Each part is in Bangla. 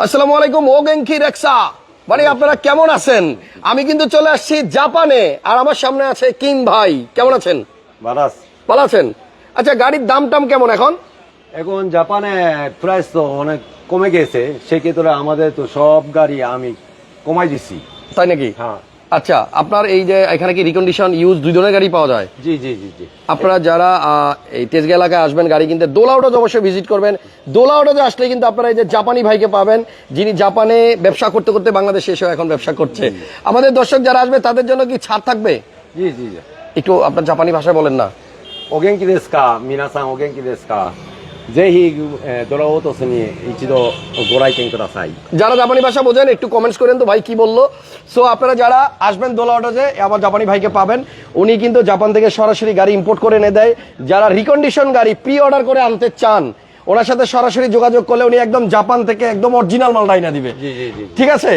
আসসালামু আলাইকুম ও গেঙ্কি রেক্সা। মানে আপনারা কেমন আছেন? আমি কিন্তু চলে আসছি জাপানে আর আমার সামনে আছে কিম ভাই। কেমন আছেন? ভালো আছেন? আচ্ছা গাড়ির দাম টাম কেমন এখন? এখন জাপানে প্রাইস তো অনেক কমে গেছে সেক্ষেত্রে আমাদের তো সব গাড়ি আমি কমাই দিছি। তাই নাকি? হ্যাঁ। আচ্ছা আপনার এই যে এখানে কি রিকন্ডিশন ইউজ দুই ধরনের গাড়ি পাওয়া যায়? জি জি জি জি। আপনারা যারা এই তেজগা এলাকায় আসবেন গাড়ি কিনতে দোলা অবশ্যই ভিজিট করবেন। দোলা যে আসলে কিন্তু আপনারা এই যে জাপানি ভাইকে পাবেন যিনি জাপানে ব্যবসা করতে করতে বাংলাদেশে এসেও এখন ব্যবসা করছে। আমাদের দর্শক যারা আসবে তাদের জন্য কি ছাড় থাকবে? জি জি জি। একটু আপনার জাপানি ভাষায় বলেন না। ওগেন কি দেশ কা মিনাসান ওগেন কি দেশ কা ぜひ、えードラオートスに一度ご来店ください যারা জাপানি ভাষা বোঝেন একটু কমেন্টস করেন তো ভাই কি বললো সো আপনারা যারা আসবেন দোলা অটোতে আমার জাপানি ভাইকে পাবেন উনি কিন্তু জাপান থেকে সরাসরি গাড়ি ইম্পোর্ট করে এনে দেয় যারা রিকন্ডিশন গাড়ি প্রি অর্ডার করে আনতে চান ওনার সাথে সরাসরি যোগাযোগ করলে উনি একদম জাপান থেকে একদম অরিজিনাল মাল ডাইনা দিবে জি জি জি ঠিক আছে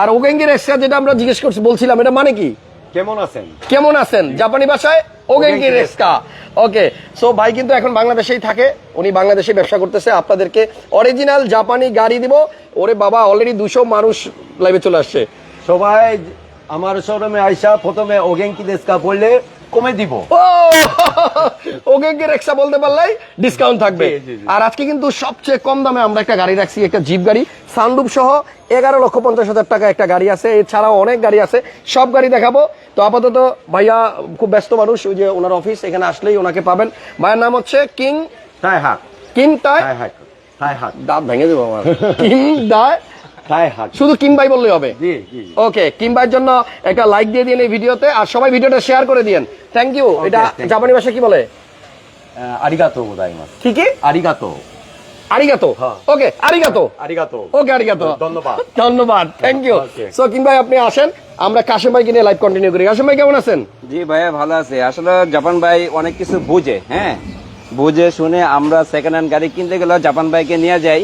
আর ওগেঙ্গির এক্সট্রা যেটা আমরা জিজ্ঞেস করছি বলছিলাম এটা মানে কি কেমন আছেন? কেমন আছেন? জাপানি ভাষায় ওগেঙ্গি রেস্কা। ওকে সো ভাই কিন্তু এখন বাংলাদেশেই থাকে উনি বাংলাদেশে ব্যবসা করতেছে আপনাদেরকে অরিজিনাল জাপানি গাড়ি দিব। ওরে বাবা অলরেডি দুশো মানুষ লাইভে চলে আসছে। সবাই আমার শোরুমে আইসা প্রথমে ওগেঙ্কি দেশকা বললে কমে দিব। ও! ওগেঙ্গি রেক্সা বলতে পারলেই ডিসকাউন্ট থাকবে। আর আজকে কিন্তু সবচেয়ে কম দামে আমরা একটা গাড়ি রাখছি একটা জিপ গাড়ি। সানরুপ সহ এগারো লক্ষ পঞ্চাশ হাজার টাকা একটা গাড়ি আছে। এছাড়াও অনেক গাড়ি আছে। সব গাড়ি দেখাবো। তো আপাতত ভাইয়া খুব ব্যস্ত মানুষ ওই যে ওনার অফিস এখানে আসলেই ওনাকে পাবেন। ভাইয়ের নাম হচ্ছে কিং তাই হাক কিং টাই তাই তাই হাক দাঁত ভেঙে দেবো আমার। কিং দায় শুধু কিংবাই বললে হবে। ওকে কিংবার জন্য একটা লাইক দিয়ে দিন এই ভিডিওতে আর সবাই ভিডিওটা শেয়ার করে দিন থ্যাংক ইউ এটা জাপানি ভাষা কি বলে? আরিগাতো আরিগাতো জাপান ভাই অনেক কিছু বুঝে হ্যাঁ? বুঝে শুনে আমরা সেকেন্ড হ্যান্ড গাড়ি কিনতে গেলে জাপান ভাইকে নিয়ে যাই।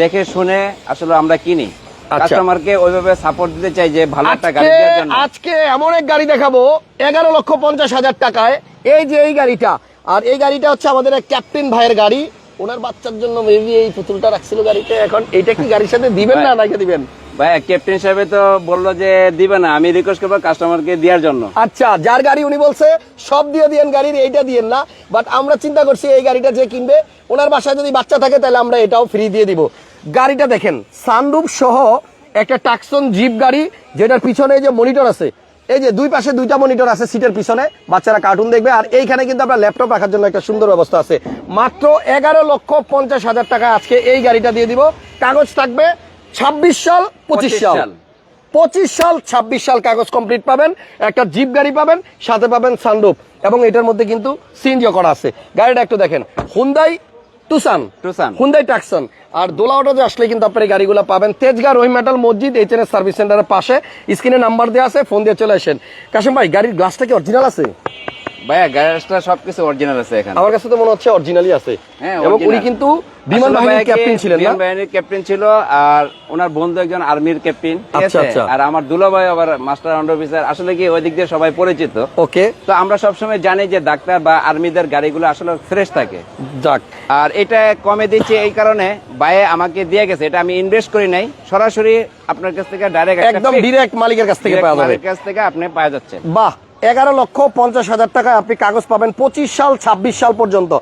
দেখে শুনে আসলে আমরা কিনি। আচ্ছা। কাস্টমারকে ওইভাবে সাপোর্ট দিতে চাই যে ভালো একটা গাড়ি আজকে দেওয়ার জন্য। আজকে এমন এক গাড়ি দেখাবো এগারো লক্ষ পঞ্চাশ হাজার টাকায়। এই যে এই গাড়িটা আর এই গাড়িটা হচ্ছে আমাদের এক ক্যাপ্টেন ভাইয়ের গাড়ি। ওনার বাচ্চার জন্য মেবি এই পুতুলটা রাখছিল গাড়িতে। এখন এটা কি গাড়ির সাথে দিবেন না নাকি দিবেন? ভাইয়া ক্যাপ্টেন সাহেব তো বলল যে দিবে না। আমি রিকোয়েস্ট করব কাস্টমারকে দেওয়ার জন্য। আচ্ছা যার গাড়ি উনি বলছে, সব দিয়ে দিয়েন গাড়ির, এইটা দিয়েন না। বাট আমরা চিন্তা করছি এই গাড়িটা যে কিনবে, ওনার বাসায় যদি বাচ্চা থাকে, তাহলে আমরা এটাও ফ্রি দিয়ে দিব। গাড়িটা দেখেন সানরুফ সহ একটা টাকসন জিপ গাড়ি, যেটার পিছনে যে মনিটর আছে। এই যে দুই পাশে দুইটা মনিটর আছে সিটের পিছনে, বাচ্চারা কার্টুন দেখবে। আর এইখানে কিন্তু আপনার ল্যাপটপ রাখার জন্য একটা সুন্দর ব্যবস্থা আছে। মাত্র এগারো লক্ষ পঞ্চাশ হাজার টাকা আজকে এই গাড়িটা দিয়ে দিব। কাগজ থাকবে ছাব্বিশ সাল পঁচিশ সাল। পঁচিশ সাল ছাব্বিশ সাল কাগজ কমপ্লিট পাবেন একটা জিপ গাড়ি পাবেন সাথে পাবেন সানরুফ এবং এটার মধ্যে কিন্তু সিএনজিও করা আছে। গাড়িটা একটু দেখেন Hyundai Tucson Tucson. Hyundai Tucson আর দোলাওটাতে আসলে কিন্তু আপনার এই গাড়িগুলো পাবেন তেজগা রহিম মেটাল মসজিদ এইচ এন সার্ভিস সেন্টারের পাশে। স্ক্রিনে নাম্বার দেওয়া আছে ফোন দিয়ে চলে আসেন। কাশিম ভাই গাড়ির গ্লাসটা কি অরিজিনাল আছে? ভাইয়া গ্যারেজটা সবকিছু অরিজিনাল আছে এখানে। আমার কাছে তো মনে হচ্ছে অরিজিনালই আছে। হ্যাঁ, এবং উনি কিন্তু বিমান বাহিনীর ক্যাপ্টেন ছিলেন না? বিমান বাহিনীর ক্যাপ্টেন ছিল আর ওনার বন্ধু একজন আর্মির ক্যাপ্টেন আচ্ছা, আচ্ছা। আর আমার দুলাভাই আবার মাস্টার আন্ডার অফিসার আসলে কি ওই দিক দিয়ে সবাই পরিচিত। ওকে। তো আমরা সবসময় জানি যে ডাক্তার বা আর্মিদের গাড়িগুলো আসলে ফ্রেশ থাকে। যাক। আর এটা কমে দিচ্ছে এই কারণে বাইরে আমাকে দিয়ে গেছে। এটা আমি ইনভেস্ট করি নাই। সরাসরি আপনার কাছ থেকে ডাইরেক্ট একদম ডিরেক্ট মালিকের কাছ থেকে পাওয়া যাবে। কাছ থেকে আপনি পাওয়া যাচ্ছে। বাহ! এগারো লক্ষ পঞ্চাশ হাজার টাকায় আপনি কাগজ পাবেন পঁচিশ সাল, ছাব্বিশ সাল পর্যন্ত।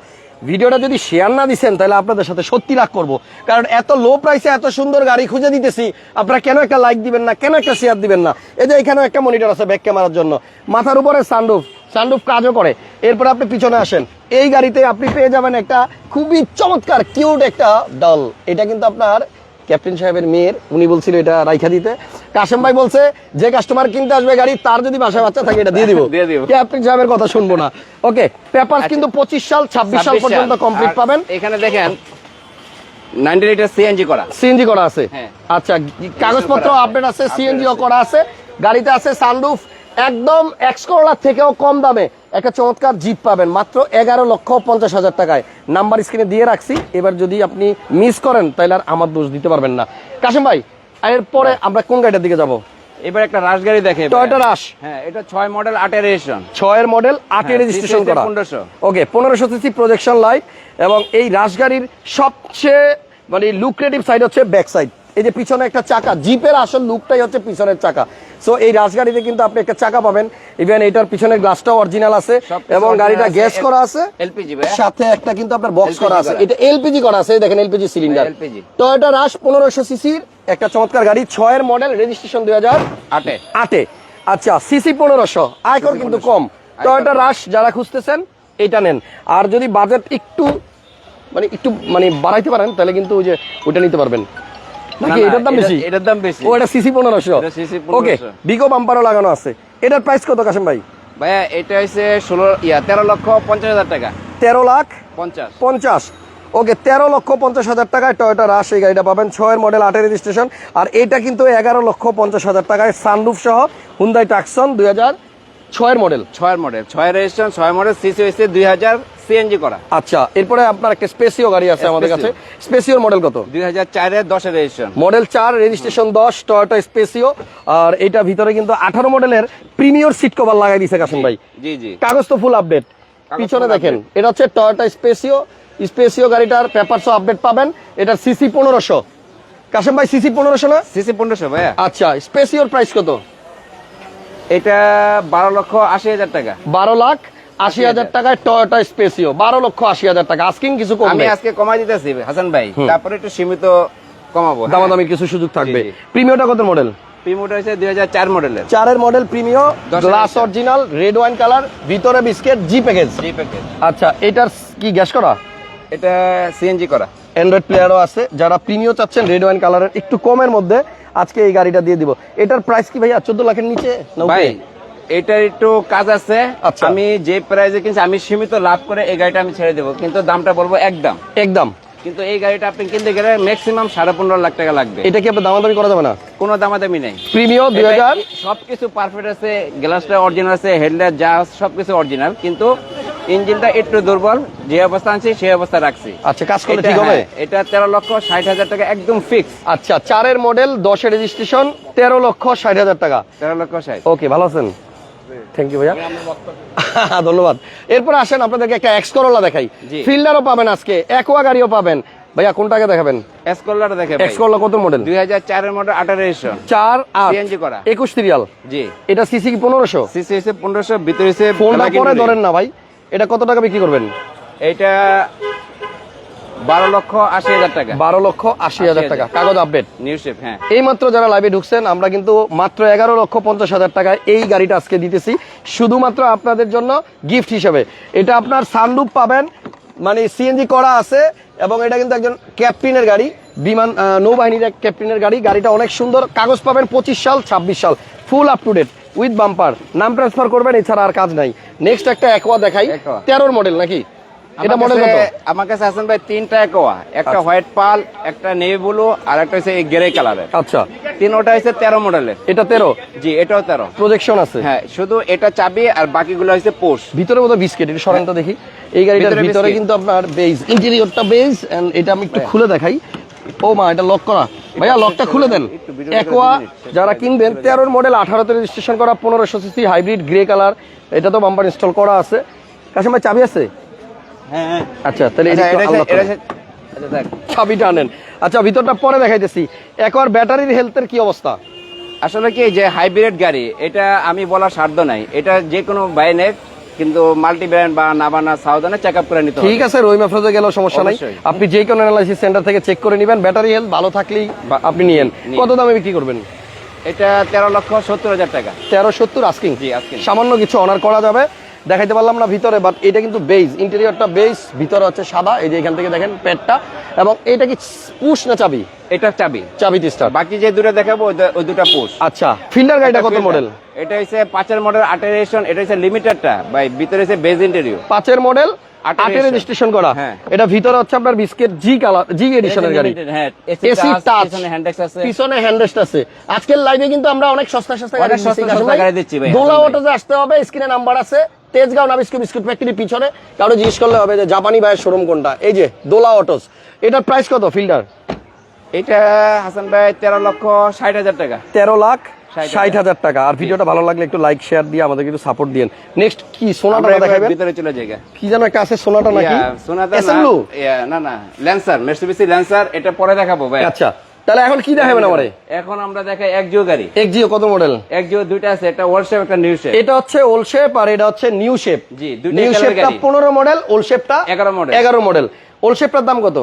ভিডিওটা যদি শেয়ার না দিচ্ছেন তাহলে আপনাদের সাথে সত্যি রাগ করব। কারণ এত লো প্রাইসে এত সুন্দর গাড়ি খুঁজে দিতেছি, আপনারা কেন একটা লাইক দিবেন না, কেন একটা শেয়ার দিবেন না? এই যে এখানেও একটা মনিটর আছে ব্যাক ক্যামেরার জন্য। মাথার উপরে সানরুফ সানরুফ কাজও করে। এরপর আপনি পিছনে আসেন। এই গাড়িতে আপনি পেয়ে যাবেন একটা খুবই চমৎকার কিউট একটা ডল এটা কিন্তু আপনার ক্যাপ্টেন সাহেবের মেয়ের উনি বলছিল এটা রাইখা দিতে। কাশেম ভাই বলছে যে কাস্টমার কিনতে আসবে গাড়ি তার যদি বাসায় বাচ্চা থাকে এটা দিয়ে দিব। ক্যাপ্টেন সাহেবের কথা শুনব না। ওকে পেপার কিন্তু পঁচিশ সাল ছাব্বিশ সাল পর্যন্ত কমপ্লিট পাবেন। এখানে দেখেন নাইনটি লিটার সিএনজি করা। সিএনজি করা আছে। হ্যাঁ। আচ্ছা কাগজপত্র আপডেট আছে Update সিএনজিও করা আছে গাড়িতে আছে সানরুফ একদম এক্স করোলার থেকেও কম দামে। একটা চমৎকার জিপ পাবেন মাত্র এগারো লক্ষ পঞ্চাশ হাজার টাকায়। নাম্বার স্ক্রিনে দিয়ে রাখছি এবার যদি আপনি মিস করেন তাহলে আর আমার দোষ দিতে পারবেন না। কাশিম ভাই এরপরে আমরা কোন গাড়িটার দিকে যাব? এবার একটা রাশ গাড়ি দেখে টয়টা রাশ হ্যাঁ এটা ছয় মডেল আটের রেজিস্ট্রেশন ছয়ের মডেল আটের হ্যাঁ, রেজিস্ট্রেশন CC করা। 1500 ওকে পনেরোশো সিসি প্রজেকশন লাইট এবং এই রাশ গাড়ির সবচেয়ে মানে লুক্রেটিভ সাইড হচ্ছে ব্যাক সাইড এই যে পিছনে একটা চাকা জিপের আসল লুকটাই হচ্ছে পিছনের চাকা। সো এই রাজগাড়িতে কিন্তু আপনি একটা চাকা পাবেন। ইভেন এটার পিছনের গ্লাসটাও অরিজিনাল আছে এবং গাড়িটা গ্যাস করা আছে। ভাইয়া। সাথে একটা কিন্তু আপনার বক্স করা আছে। এটা এলপিজি করা আছে দেখেন এলপিজি সিলিন্ডার টয়োটা রাশ পনেরোশো সিসির একটা চমৎকার গাড়ি ছয়ের মডেল রেজিস্ট্রেশন দুই হাজার আটে। আটে। আচ্ছা সিসি পনেরোশো। আয়কর কিন্তু কম। টয়োটা রাশ যারা খুঁজতেছেন এটা নেন। আর যদি বাজেট একটু মানে একটু মানে বাড়াইতে পারেন তাহলে কিন্তু ওই যে ওইটা নিতে পারবেন। নাকি? এটার দাম বেশি? এটার দাম বেশি। ও এটা সিসি পনেরোশো। ওকে 1500 বিকো বাম্পারও লাগানো আছে। এটার প্রাইস কত কাশেম ভাই? ভাইয়া এটা হচ্ছে ষোলো ইয়া তেরো লক্ষ পঞ্চাশ হাজার টাকা। তেরো লাখ পঞ্চাশ। পঞ্চাশ। ওকে তেরো লক্ষ পঞ্চাশ হাজার টাকায় টয়োটা রাশ এই গাড়িটা পাবেন। ছয়ের মডেল আটের রেজিস্ট্রেশন আর এটা কিন্তু এগারো লক্ষ পঞ্চাশ হাজার টাকায় সানরুফ সহ হুন্দাই টাকসন দুই হাজার ছয়ের মডেল ছয়ের মডেল ছয় রেজিস্ট্রেশন ছয় মডেল সিসি হয়েছে দুই হাজার সিএনজি করা। আচ্ছা এরপরে আপনার একটা স্পেসিও গাড়ি আছে আমাদের কাছে। স্পেসিওর মডেল কত? দুই হাজার চারের দশের রেজিস্ট্রেশন মডেল চার রেজিস্ট্রেশন দশ টয়োটা স্পেসিও আর এটা ভিতরে কিন্তু আঠারো মডেলের প্রিমিয়র সিট কভার লাগাই দিছে কাসিম ভাই। জি জি। কাগজ তো ফুল আপডেট পিছনে দেখেন এটা হচ্ছে টয়োটা স্পেসিও স্পেসিও গাড়িটার পেপারসও আপডেট পাবেন। এটা সিসি পনেরোশো। কাসিম ভাই সিসি পনেরোশো না? সিসি পনেরোশো ভাইয়া। আচ্ছা স্পেসিওর প্রাইস কত? এটা বারো লক্ষ আশি হাজার টাকা। বারো লাখ। আশি হাজার টাকায় টয়োটা স্পেসিও বারো লক্ষ আশি হাজার টাকা। আস্কিং কিছু আমি আজকে কমাই দিতেছি হাসান ভাই। তারপরে একটু সীমিত কমাবো হ্যাঁ। কিছু সুযোগ থাকবে। প্রিমিয়টা কত মডেল প্রিমোটা হচ্ছে দুই হাজার চার মডেলের চারের model Premio glass original red wine colour ভিতরে biscuit G package G package আচ্ছা এটার কি গ্যাস করা? এটা সিএনজি করা। অ্যান্ড্রয়েড প্লেয়ারও আছে। যারা প্রিমিও চাচ্ছেন রেড ওয়াইন কালারের একটু কমের মধ্যে আজকে এই গাড়িটা দিয়ে দিব। এটার প্রাইস কি ভাইয়া? চোদ্দ লাখের নিচে ভাই এটার একটু কাজ আছে। আচ্ছা। আমি যে প্রাইজে কিনছি আমি সীমিত লাভ করে এই গাড়িটা আমি ছেড়ে দেবো। কিন্তু দামটা বলব একদম। একদম। কিন্তু এই গাড়িটা আপনি কিনতে গেলে ম্যাক্সিমাম সাড়ে পনেরো লাখ টাকা লাগবে। এটা কি আপনার দামাদামি করা যাবে না? কোনো দামাদামি নেই। প্রিমিও দুই হাজার? সবকিছু পারফেক্ট আছে গ্লাসটা অরিজিনাল আছে হেডলাইট যা সবকিছু অরিজিনাল কিন্তু ইঞ্জিনটা একটু দুর্বল যে অবস্থা আনছি সেই অবস্থা রাখছি। আচ্ছা কাজ করলে ঠিক হবে? হ্যাঁ, এটা তেরো লক্ষ ষাট হাজার টাকা একদম ফিক্স আচ্ছা চারের মডেল দশের রেজিস্ট্রেশন তেরো লক্ষ ষাট হাজার টাকা। তেরো লক্ষ ষাট। ওকে ভালো আছেন? থ্যাংক ইউ ভাইয়া। ধন্যবাদ। এরপর আসেন আপনাদেরকে একটা এক্স করোলা দেখাই ফিল্ডারও পাবেন আজকে একোয়া গাড়িও পাবেন। ভাইয়া কোনটাকে দেখাবেন? এক্স করোলা কত মডেল দুই হাজার চারের মডেল রেজিস্ট্রেশন করা। সিরিয়াল জি। এটা সিসি কি সিসি ভিতরে ফোনটা পরে ধরেন না ভাই। এটা কত টাকা বিক্রি করবেন? এইটা বারো লক্ষ আশি হাজার টাকা। বারো লক্ষ আশি হাজার টাকা। কাগজ আপডেট নিউ শেপ হ্যাঁ। এই মাত্র যারা লাইভে ঢুকছেন আমরা কিন্তু মাত্র এগারো লক্ষ পঞ্চাশ হাজার টাকায় এই গাড়িটা আজকে দিতেছি। শুধুমাত্র আপনাদের জন্য গিফট হিসেবে। এটা আপনার সানরুপ পাবেন মানে সিএনজি করা আছে এবং এটা কিন্তু একজন ক্যাপ্টেনের গাড়ি। বিমান নৌবাহিনীর এক ক্যাপ্টেনের গাড়ি। গাড়িটা অনেক সুন্দর। কাগজ পাবেন পঁচিশ সাল ছাব্বিশ সাল। Full up to date with bumper নাম ট্রান্সফার করবেন এছাড়া আর কাজ নাই। নেক্সট একটা একোয়া দেখাই। তেরোর মডেল নাকি? এটা মডেল কত আমার কাছে আছেন ভাই তিনটা একোয়া। একটা হোয়াইট পাল একটা নেভি ব্লু আর একটা হচ্ছে গ্রে কালারের। আচ্ছা। তিনোটা হচ্ছে তেরো মডেলের এটা তেরো? জি এটাও তেরো। প্রজেকশন আছে? হ্যাঁ শুধু এটা চাবি আর বাকিগুলো হচ্ছে পোষ। ভিতরে বোধহয় বিস্কিট এটা সরান তো দেখি। এই গাড়িটার ভিতরে কিন্তু আপনার বেজ ইন্টেরিয়রটা বেজ এন্ড এটা আমি একটু খুলে দেখাই। ও মা এটা লক করা। ভাইয়া লকটা খুলে দেন। একোয়া যারা কিনবেন তেরোর মডেল আঠারোতে রেজিস্ট্রেশন করা পনেরোশো সিসি হাইব্রিড গ্রে কালার এটা তো বাম্পার ইনস্টল করা আছে। কাশিম ভাই চাবি আছে? হ্যাঁ হ্যাঁ আচ্ছা তাহলে এটা আচ্ছা, আচ্ছা। চাবিটা আনেন। আচ্ছা ভিতরটা পরে দেখাইতেছি। একবার ব্যাটারির হেলথের কি অবস্থা? আসলে কি যে হাইব্রিড গাড়ি এটা আমি বলার সাধ্য নাই। এটা যে কোনো বাইনে কিন্তু মাল্টি ব্র্যান্ড বা নাবানা সাউদানে চেক আপ করে নিতে ঠিক আছে রহিম আফরোজে গেলেও সমস্যা নাই। আপনি যে কোনো অ্যানালাইসিস সেন্টার থেকে চেক করে নেবেন ব্যাটারি হেলথ ভালো থাকলেই আপনি নিয়েন। কত দামে বিক্রি করবেন? এটা তেরো লক্ষ সত্তর হাজার টাকা। তেরো সত্তর আস্কিং জি, asking। সামান্য কিছু অনার করা যাবে। দেখাইতে পারলাম না ভিতরে বাট এটা কিন্তু বেজ ইন্টেরিয়রটা বেজ ভিতরে হচ্ছে সাদা এই যে এখান থেকে দেখেন পেটটা এবং এটা কি পুশ না চাবি? এটা চাবি। চাবি স্টার বাকি যে দুটো দেখাবো ওই দুটা পোষ আচ্ছা ফিল্ডার গাড়িটা কত মডেল এটা হচ্ছে পাঁচের মডেল আটের রেজিস্ট্রেশন এটা হচ্ছে লিমিটেডটা ভাই ভিতরে হচ্ছে বেজ ইন্টেরিয়র পাঁচের মডেল আটের রেজিস্ট্রেশন করা। হ্যাঁ। এটা ভিতরে হচ্ছে আপনার বিস্কেট জি কালার জি এডিশনের গাড়ি। হ্যাঁ। এসি টাচ পিছনে আছে। পিছনে হ্যান্ডরেস্ট আছে। আজকের লাইভে কিন্তু আমরা অনেক সস্তা সস্তা দিচ্ছি। গাড়ি দিচ্ছি ভাই, দোলা অটোতে আসতে হবে স্ক্রিনে নাম্বার আছে। তেজগাঁও নাবিস্কো বিস্কুট ফ্যাক্টরি পিছনে কারও জিজ্ঞেস করলে হবে যে জাপানি ভাইয়ের শোরুম কোনটা? এই যে দোলা অটোস এটার প্রাইস কত ফিল্ডার এটা হাসান ভাই তেরো লক্ষ ষাট হাজার টাকা। তেরো লাখ ষাট হাজার টাকা। আর ভিডিওটা ভালো লাগলে একটু লাইক শেয়ার দিয়ে আমাদের একটু সাপোর্ট দিন নেক্সট কি সোনাটা দেখাবেন? ভিতরে চলে গা। কি যেন একটা আছে সোনাটা নাকি? সোনাটা না, না না ল্যান্সার মের্সিবিসি ল্যান্সার এটা পরে দেখাবো ভাই। আচ্ছা। তাহলে এখন কি দেখাবেন আমারে? এখন আমরা দেখাই এক জিও গাড়ি। এক জিও কত মডেল এক জিও দুইটা আছে একটা ওয়ার্ল্ড শেপ একটা নিউ শেপ এটা হচ্ছে ওল্ড শেপ আর এটা হচ্ছে নিউ শেপ জি, নিউ শেপটা গাড়ি। পনেরো মডেল ওল্ড শেপটা 11 model। এগারো মডেল ওল্ড শেপটার দাম কত?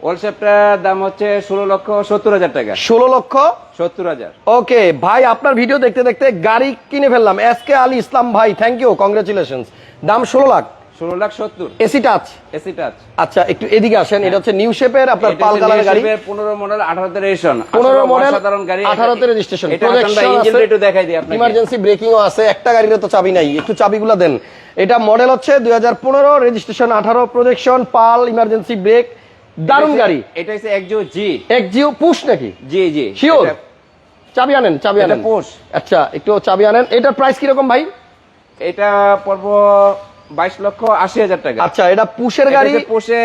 ওয়ার্ল্ড শেপটার দাম হচ্ছে ষোলো লক্ষ সত্তর হাজার টাকা। ষোলো লক্ষ সত্তর হাজার। ওকে ভাই আপনার ভিডিও দেখতে দেখতে গাড়ি কিনে ফেললাম। এস কে আলী ইসলাম ভাই থ্যাংক ইউ কংগ্রেচুলেশন দাম ষোলো লাখ। ষোলো লাখ সত্তর। এসি টাচ এসি টাচ আচ্ছা একটু এদিকে আসেন এটা হচ্ছে নিউ শেপের আপনার পাল কালার গাড়ি। পনেরো মডেল আঠারোতে রেজিস্ট্রেশন। 15 model, সাধারণ গাড়ি 18 তে registration। এটা Projection ইঞ্জিন আছে। একটু দেখাই দিই আপনাকে। ইমার্জেন্সি ব্রেকিংও আছে একটা গাড়ির তো চাবি নাই। একটু চাবিগুলো দেন। এটা মডেল হচ্ছে দুই হাজার পনেরো রেজিস্ট্রেশন আঠারো প্রজেকশন পাল ইমার্জেন্সি ব্রেক দারুণ গাড়ি। এটা হচ্ছে জি পুশ নাকি? জি জি। শিওর চাবি আনেন চাবি আনেন। আচ্ছা একটু চাবি আনেন। এটার প্রাইস কীরকম ভাই? এটা পড়ব বাইশ লক্ষ আশি হাজার টাকা। আচ্ছা এটা পুশের গাড়ি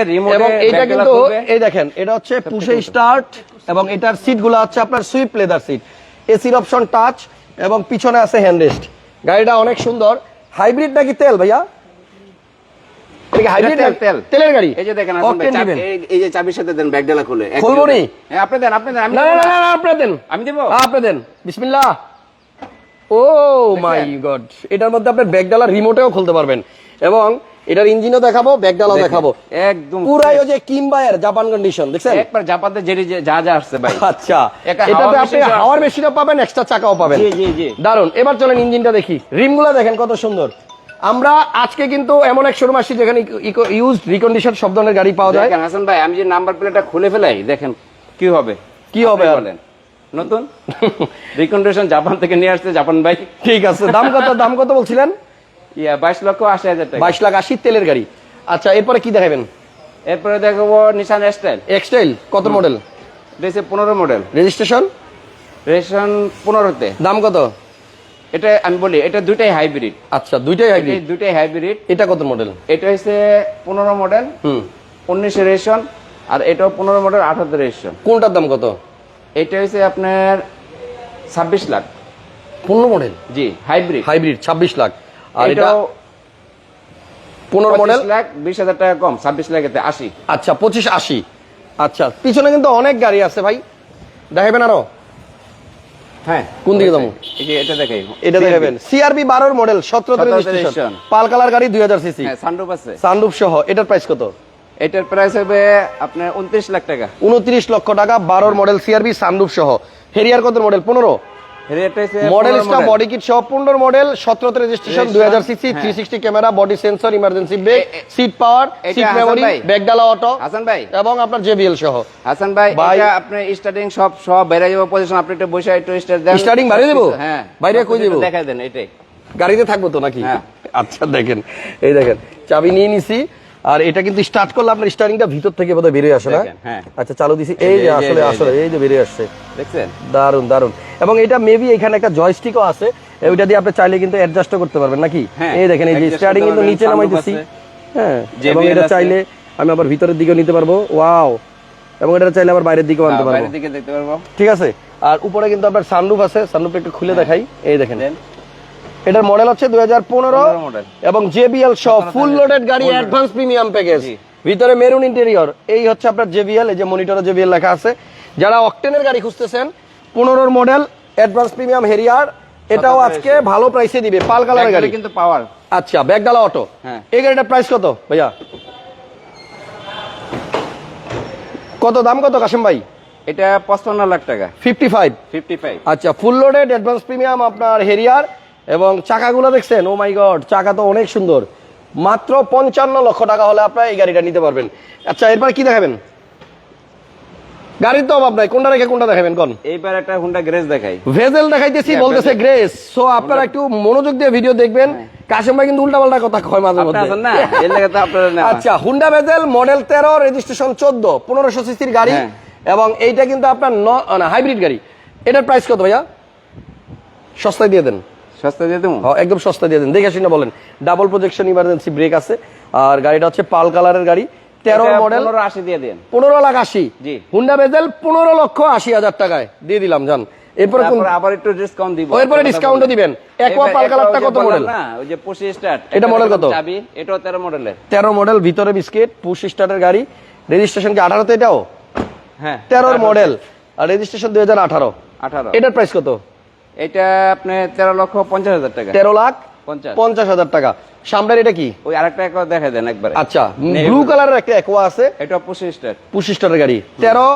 রিমোট এবং এটা কিন্তু এই দেখেন এটা হচ্ছে পুশে স্টার্ট এবং এটার হচ্ছে আপনার সুইপ লেদার সিট এসির অপশন টাচ এবং পিছনে আছে হ্যান্ডরেস্ট গাড়িটা অনেক সুন্দর। হাইব্রিড নাকি তেল ভাইয়া। তেলের গাড়ি? এই যে দেখেন এই- চাবির সাথে দেন ব্যাগডালা খুলে। খুলবো নি? হ্যাঁ আপনি দেন আপনি দেন আমি না না না। না না, আপনি দেন। আমি দেবো? আপনি দেন। বিসমিল্লাহ। ও মাই গড এটার মধ্যে আপনি ব্যাগডালা রিমোটেও খুলতে পারবেন। এবং এটার ইঞ্জিনও দেখাবো ব্যাগডালাও দেখেন, দেখাবো। একদম পুরাই ওই যে কিমবায়ের জাপান কন্ডিশন দেখছেন? একবার যেটি যে- যা যা আসছে ভাই। আচ্ছা এটাতে আপনি হাওয়ার মেশিনও পাবেন এক্সট্রা চাকাও পাবেন। জি, জি, জি। দারুণ এবার চলেন ইঞ্জিনটা দেখি। রিমগুলো দেখেন কত সুন্দর। আমরা আজকে কিন্তু এমন এক শোরুম আসছি যেখানে ইউজ রিকন্ডিশন সব ধরনের গাড়ি পাওয়া যায়। দেখেন হাসান ভাই আমি যে নাম্বার প্লেটটা খুলে ফেলাই দেখেন কি হবে? কি হবে বলেন। নতুন? রিকন্ডিশন জাপান থেকে নিয়ে আসছে জাপান ভাই। ঠিক আছে দাম কত দাম কত বলছিলেন? ইয়া বাইশ লক্ষ আশি হাজার টাকা। বাইশ লাখ আশি তেলের গাড়ি। আচ্ছা এরপরে কি দেখাবেন? এরপরে দেখাবো নিশান স্টাইল এক্সটাইল কত মডেল রয়েছে পনেরো মডেল রেজিস্ট্রেশন রেশন পনেরোতে। দাম কত? এটা আমি বলি এটা দুইটাই হাইব্রিড আচ্ছা দুইটাই হাইব্রিড দুইটাই হাইব্রিড এটা কত মডেল এটা হচ্ছে পনেরো মডেল হুম। উনিশে রেশন আর এটাও পনেরো মডেল আঠারো রেশন কোনটার দাম কত? এটা হচ্ছে আপনার ছাব্বিশ লাখ। পনেরো মডেল জি হাইব্রিড হাইব্রিড ছাব্বিশ লাখ। আর এটা পনেরো মডেল লাখ বিশ হাজার টাকা কম ছাব্বিশ লাখেতে আশি। আচ্ছা পঁচিশ আশি। আচ্ছা পিছনে কিন্তু অনেক গাড়ি আছে ভাই। দেখাবেন আরও? হ্যাঁ। কোন দিকে যাব? এটা দেখাই। এটা দেখাবেন। সিআরবি বারোর মডেল সতেরো রেজিস্ট্রেশন পাল কালার গাড়ি দুই হাজার সিসি হ্যাঁ সানরুফ আছে। সানরুফ সহ। এটার প্রাইস কত? এটার প্রাইস হবে আপনার উনত্রিশ লাখ টাকা। উনত্রিশ লক্ষ টাকা বারোর মডেল সিআরবি সানরুফ সহ। হেরিয়ার কত মডেল পনেরো? মডেল 15 বডি কিট সহ পনেরো মডেল সতেরোতে রেজিস্ট্রেশন দুই হাজার CC three sixty camera body sensor emergency brake seat power seat memory. ব্যাগডালা auto Hasan ভাই। এবং আপনার জেবিএল সহ। হাসান ভাই। এটা আপনি স্টার্টিং সব সব বাইরে যাব পজিশন আপনি একটু বসে একটু স্টার্ট দেন। Starting বাইরে যাব? হ্যাঁ। বাইরে কই দেন এটাই। গাড়িতে থাকব তো নাকি? হ্যাঁ। আচ্ছা দেখেন। এই দেখেন চাবি নিয়ে নিছি। আর এটা কিন্তু স্টার্ট করলে আপনার স্টার্টিংটা ভিতর থেকে বোধহয় বেরিয়ে আসে না? হ্যাঁ। আচ্ছা চালু দিছি। এই যে, আসলে আসলে এই যে বেরিয়ে আসছে। দেখছেন? দারুণ দারুণ এবং এটা মেবি এখানে একটা জয়স্টিকও আছে। ওইটা দিয়ে আপনি চাইলে কিন্তু অ্যাডজাস্টও করতে পারবেন নাকি? হ্যাঁ, এই দেখেন এই যে স্টার্টিং করতে কিন্তু নিচে নামাইতেছি। হ্যাঁ এবং এটা চাইলে আমি আবার ভিতরের দিকেও নিতে পারব। ওয়াও! এবং এটা চাইলে আবার বাইরের দিকেও আনতে হ্যাঁ, পারব। বাইরের দিকে দেখতে পারব। ঠিক আছে? আর উপরে কিন্তু আপনার সানরুফ আছে। সানরুফ একটু খুলে দেখাই। এই দেখেন। এটার মডেল হচ্ছে দুই হাজার পনেরো 15 model। এবং জেবিএল সহ ফুল লোডেড গাড়ি অ্যাডভান্স প্রিমিয়াম প্যাকেজ ভিতরে মেরুন ইন্টেরিয়র এই হচ্ছে আপনার জেবিএল এই যে মনিটরে জেবিএল লেখা আছে। যারা অকটেনের গাড়ি খুঁজতেছেন পনেরোর মডেল অ্যাডভান্স প্রিমিয়াম হেরিয়ার এটাও আজকে ভালো প্রাইসে দিবে পাল কালারের গাড়ি। কিন্তু পাওয়ার আচ্ছা ব্যাগডালা অটো হ্যাঁ। এই গাড়িটার প্রাইস কত ভাইয়া? কত দাম কত কাশেম ভাই? এটা পঁচপান্ন লাখ টাকা। ফিফটি ফাইভ ফিফটি ফাইভ আচ্ছা ফুল লোডেড অ্যাডভান্স প্রিমিয়াম আপনার হেরিয়ার এবং চাকাগুলো দেখছেন ও মাই গড চাকা তো অনেক সুন্দর। মাত্র পঞ্চান্ন লক্ষ টাকা হলে আপনার এই গাড়িটা নিতে পারবেন। আচ্ছা এরপর কি দেখাবেন? গাড়ির তো অভাব নাই কোনটা রেখে কোনটা দেখাবেন কোন? এইবার একটা হুন্ডা গ্রেস দেখাই। ভেজেল দেখাইতেছি বলতেছে গ্রেস সো আপনারা একটু মনোযোগ দিয়ে ভিডিও দেখবেন। কাশেম ভাই কিন্তু উল্টা পাল্টা কথা কয় মাঝে মধ্যে। না? এর লেগে তো আপনারা নেওয়া। আচ্ছা হুন্ডা ভেজেল মডেল তেরো রেজিস্ট্রেশন চোদ্দ পনেরোশো সিসির গাড়ি। হ্যাঁ। এবং এইটা কিন্তু আপনার হাইব্রিড গাড়ি। এটার প্রাইস কত ভাইয়া? সস্তায় দিয়ে দেন। সস্তা দিয়ে দেবো? হ্যাঁ, একদম সস্তা দিয়ে দেন। দেখে শুনে বলেন ডাবল প্রজেকশন ইমার্জেন্সি ব্রেক আছে আর গাড়িটা হচ্ছে পাল কালারের গাড়ি তেরো মডেল আশি দিয়ে দেন। পনেরো লাখ আশি। জি। হুন্ডা বেজেল পনেরো লক্ষ আশি হাজার টাকায়। দিয়ে দিলাম জান। এরপরে আবার একটু ডিসকাউন্ট দিব। এরপরে দিবেন। এবার- পাল কালারটা কত model? না ওই যে স্টার্ট এটা model কত? চাবি? এটাও তেরো মডেলের তেরো মডেল ভিতরে বিস্কিট পুশ স্টার্টের গাড়ি। রেজিস্ট্রেশন কি আঠারোতে এটাও? হ্যাঁ তেরোর মডেল আর রেজিস্ট্রেশন দুই হাজার আঠারো। আঠারো। এটার প্রাইস কত? এটা আপনি তেরো লক্ষ পঞ্চাশ হাজার টাকা। তেরো লাখ পঞ্চাশ। হাজার টাকা। সামনের এটা কি? ওই আরেকটা একবার দেখা দেন একবার। আচ্ছা ব্লু কালারের একটা একোয়া আছে। এটা পঁচিশ স্টার পঁচিশ টাকার গাড়ি। তেরো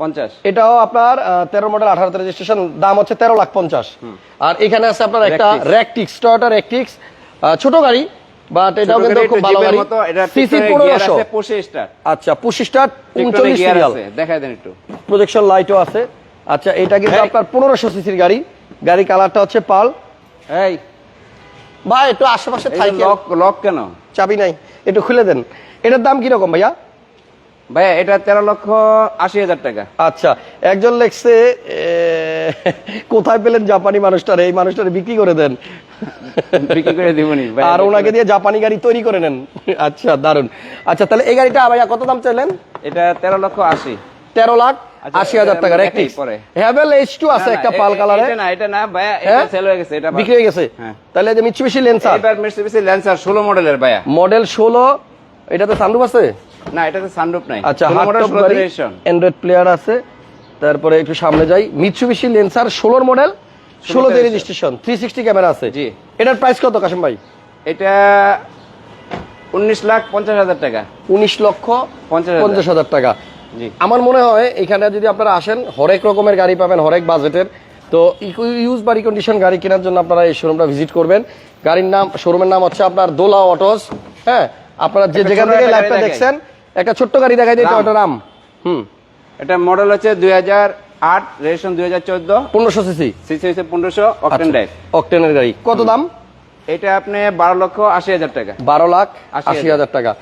পঞ্চাশ। এটাও আপনার তেরো মডেল আঠারো রেজিস্ট্রেশন দাম হচ্ছে তেরো লাখ পঞ্চাশ। আর এখানে আছে আপনার একটা র্যাকটিক্স টয়োটা র্যাকটিক্স ছোট গাড়ি বাট এটাও কিন্তু খুব ভালো গাড়ি। সিসি পনেরোশো। আছে আচ্ছা পঁচিশটা উনচল্লিশ সিরিয়াল দেখা দেন একটু। প্রজেকশন লাইটও আছে। আচ্ছা এটা কিন্তু আপনার পনেরোশো সিসির গাড়ি। গাড়ি কালারটা হচ্ছে পাল। এই। ভাই একটু আশেপাশে থাকেন। লক লক কেন? চাবি নাই একটু খুলে দেন। এটার দাম কীরকম ভাইয়া? ভাইয়া এটা তেরো লক্ষ আশি হাজার টাকা। আচ্ছা একজন লেখছে কোথায় পেলেন জাপানি মানুষটার? এই মানুষটার বিক্রি করে দেন। বিক্রি করে দিবনি আর ওনাকে দিয়ে জাপানি গাড়ি তৈরি করে নেন। আচ্ছা দারুণ আচ্ছা তাহলে এই গাড়িটা ভাইয়া কত দাম চাইলেন? এটা তেরো লক্ষ আশি। তেরো লাখ? আশি হাজার এটা টাকা দেখাই রেকটিক্স পরে। হ্যাভেল এইচ টু আছে না, না, একটা পাল কালারে এটা না এটা না ভাইয়া হ্যাঁ? এটা সেল হয়ে গেছে এটা বিক্রি হয়ে গেছে? হ্যাঁ। তাহলে যে মিচুবিশি লেন্সার এবার মিস্টুবিসি ল্যান্সার ষোলো মডেলের ভাইয়া। মডেল ষোলো এটাতে সানরুফ আছে? না এটাতে সানরুফ নাই। আচ্ছা ষোলো হার্ড মডেল টপ ষোলো গাড়ি অ্যান্ড্রয়েড প্লেয়ার আছে। তারপরে একটু সামনে যাই। মিচুবিশি লেন্সার ষোলোর model registration। Registration three sixty camera আছে। জি। এটার প্রাইস কত কাশিম ভাই? এটা উনিশ লাখ পঞ্চাশ হাজার টাকা। উনিশ লক্ষ পঞ্চাশ হাজার। টাকা। আমার মনে হয় এখানে যদি আপনারা আসেন হরেক রকমের গাড়ি পাবেন হরেক বাজেটের। তো ইউজ বা রিকন্ডিশন গাড়ি কেনার জন্য আপনারা এই শোরুমটা ভিজিট করবেন। গাড়ির নাম শোরুমের নাম হচ্ছে আপনার দোলা অটোস হ্যাঁ? আপনারা যে যেখান থেকে লাইভটা দেখছেন একটা ছোট্ট গাড়ি দেখাই দিই। ওটা রাম হুম। এটা মডেল হচ্ছে দুই হাজার আট রেজিস্ট্রেশন দুই হাজার চোদ্দ। পনেরোশো সিসি সিসি হচ্ছে পনেরোশো অকটেন ড্রাইভ অকটেনের গাড়ি। কত দাম? এটা আপনি বারো লক্ষ আশি হাজার টাকা। বারো লাখ আশি হাজার। টাকা।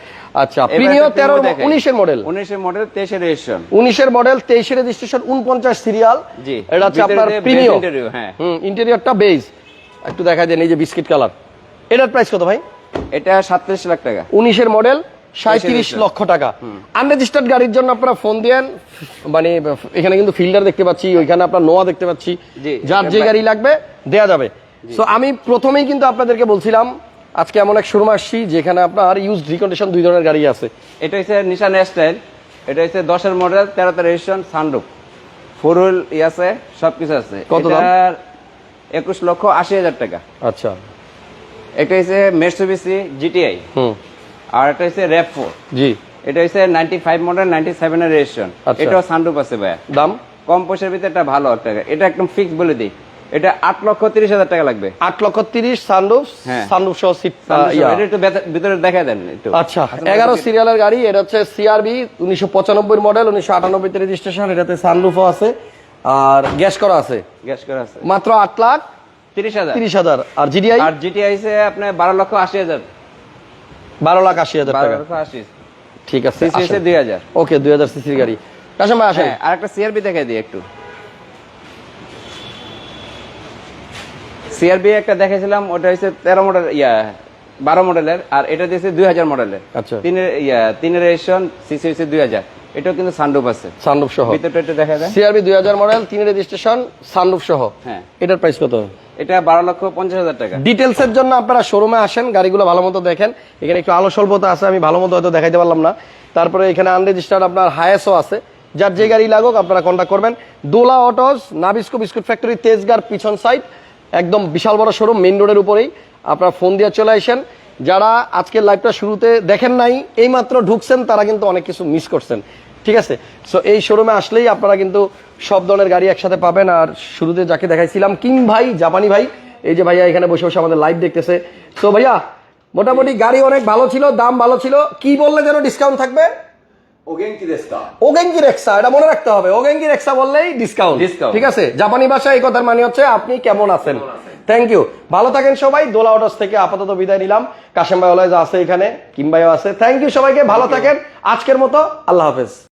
আচ্ছা প্রিমিও তেরো উনিশের মডেল উনিশের মডেল তেইশের রেজিস্ট্রেশন উনিশের মডেল তেইশের রেজিস্ট্রেশন উনপঞ্চাশ সিরিয়াল জি। এটা হচ্ছে আপনার প্রিমিও হ্যাঁ। ইন্টেরিয়রটা বেজ একটু দেখা যায় এই যে বিস্কিট কালার এটার প্রাইস কত ভাই? এটা সাতত্রিশ লাখ টাকা। উনিশের মডেল সাঁত্রিশ লক্ষ টাকা। আনরেজিস্টার্ড গাড়ির জন্য আপনারা ফোন দিয়েন। মানে এখানে কিন্তু ফিল্ডার দেখতে পাচ্ছি ওইখানে আপনার নোয়া দেখতে পাচ্ছি। যার যে গাড়ি লাগবে দেয়া যাবে। সো আমি প্রথমেই কিন্তু আপনাদেরকে বলছিলাম আজকে এমন এক শোরুম আসছি যেখানে আপনার ইউজ রিকন্ডিশন দুই ধরনের গাড়ি আছে। এটা হচ্ছে নিশান স্টাইল এটা হচ্ছে দশের মডেল তেরোতে রেজিস্ট্রেশন সানরুফ ফোর হুইল ই আছে সবকিছু আছে। কত একুশ লক্ষ আশি হাজার টাকা। আচ্ছা। এটা হচ্ছে মেটসুবিসি জিটিআই হুম। আর এটা হচ্ছে র্যাপ ফোর জি। এটা হচ্ছে নাইনটি ফাইভ মডেল নাইনটি সেভেনের রেজিস্ট্রেশন। এটাও সানরুফ আছে ভাইয়া। দাম? কম পয়সার ভিতরে এটা ভালো একটা। এটা একদম ফিক্স বলে দিই। এটা আট লক্ষ তিরিশ হাজার টাকা লাগবে। আট লক্ষ তিরিশ সানরুফ হ্যাঁ। সানরুফ সহ সিট একটু ভিতরে দেখা দেন একটু। আচ্ছা এগারো সিরিয়ালের গাড়ি এটা হচ্ছে সিআরবি উনিশশো পঁচানব্বই মডেল উনিশশো আটানব্বইতে রেজিস্ট্রেশন এটাতে সানরুফও আছে। আর গ্যাস করা আছে। গ্যাস করা আছে। মাত্র আট লাখ তিরিশ হাজার। তিরিশ হাজার। আর জিডিআই আর জিটিআই হচ্ছে আপনার বারো লক্ষ আশি হাজার। বারো লাখ আশি হাজার বারো লক্ষ আশি। ঠিক আছে দুই হাজার। ওকে দুই হাজার সিসির গাড়ি। কাশম ভাই আসেন। হ্যাঁ আর একটা সিআরবি দেখাই দিই একটু। সিআরবি একটা দেখেছিলাম ওটা হচ্ছে তেরো মডেল ইয়া বারো মডেলের আর এটা দিয়েছে দুই হাজার মডেলের আচ্ছা। তিনের ইয়া তিনের রেজিস্ট্রেশন সিসি হচ্ছে দুই হাজার। এটাও কিন্তু সানরুফ আছে। সানরুফ সহ। ভিতরটা একটু দেখা যায়। সিআরবি দুই হাজার মডেল তিন রেজিস্ট্রেশন সানরুফ সহ। হ্যাঁ। এটার প্রাইস কত? এটা বারো লক্ষ পঞ্চাশ হাজার টাকা। ডিটেলস এর জন্য আপনারা শোরুমে আসেন গাড়িগুলো ভালো মতো দেখেন। এখানে একটু আলো স্বল্পতা আছে আমি ভালো মতো হয়তো দেখাইতে পারলাম না। তারপরে এখানে আনরেজিস্টার্ড আপনার হায়াসও আছে। যার যে গাড়ি লাগুক আপনারা কন্ট্যাক্ট করবেন। Dola autos Nabisco biscuit factory তেজগার পিছন সাইড একদম বিশাল বড় শোরুম মেন রোডের উপরেই। আপনারা ফোন দিয়ে চলে আসেন। যারা আজকের লাইভটা শুরুতে দেখেন নাই এই মাত্র ঢুকছেন, তারা কিন্তু অনেক কিছু মিস করছেন। ঠিক আছে? সো এই শোরুমে আসলেই আপনারা কিন্তু সব ধরনের গাড়ি একসাথে পাবেন। আর শুরুতে যাকে দেখাইছিলাম কিং ভাই, জাপানি ভাই, এই যে ভাইয়া এখানে বসে বসে আমাদের লাইভ দেখতেছে। তো ভাইয়া, মোটামুটি গাড়ি অনেক ভালো ছিল, দাম ভালো ছিল। কি বললে যেন ডিসকাউন্ট থাকবে? ওগেঙ্কি রেক্সা এটা মনে রাখতে হবে। ওগেঙ্কি রেক্সা বললেই ডিসকাউন্ট। ঠিক আছে? জাপানি ভাষায় এই কথার মানে হচ্ছে আপনি কেমন আছেন। থ্যাংক ইউ ভালো থাকেন সবাই। দোলা অটোস থেকে আপাতত বিদায় নিলাম। কাশেম ভাই আছে এখানে কিম ভাইও আছে। থ্যাংক ইউ সবাইকে। ভালো থাকেন। আজকের মতো আল্লাহ হাফেজ।